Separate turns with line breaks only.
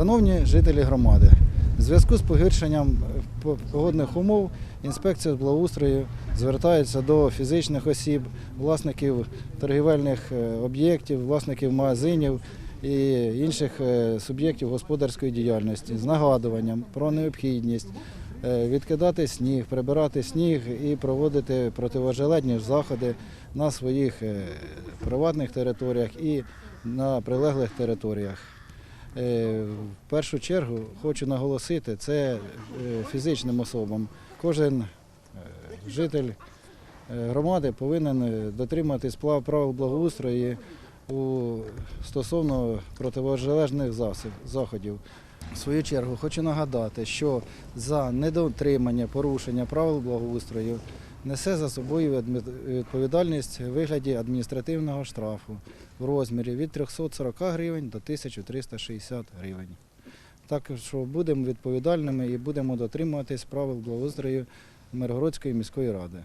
Шановні жителі громади, в зв'язку з погіршенням е, погодних умов інспекція з благоустрою звертається до фізичних осіб, власників торгівельних е, об'єктів, власників магазинів і інших е, суб'єктів господарської діяльності з нагадуванням про необхідність відкидати сніг, прибирати сніг і проводити противожеледні заходи на своїх приватних територіях і на прилеглих територіях. Е, В першу чергу хочу наголосити, це е, фізичним особам. Кожен е, житель громади повинен дотриматись правил благоустрою стосовно противожележних заходів. В свою чергу хочу нагадати, що за недотримання порушення правил благоустрою несе за собою відповідальність у вигляді адміністративного штрафу в розмірі від 340 гривень до 1360 гривень. Так що будемо відповідальними і будемо дотримуватись правил благоустрою Миргородської міської ради.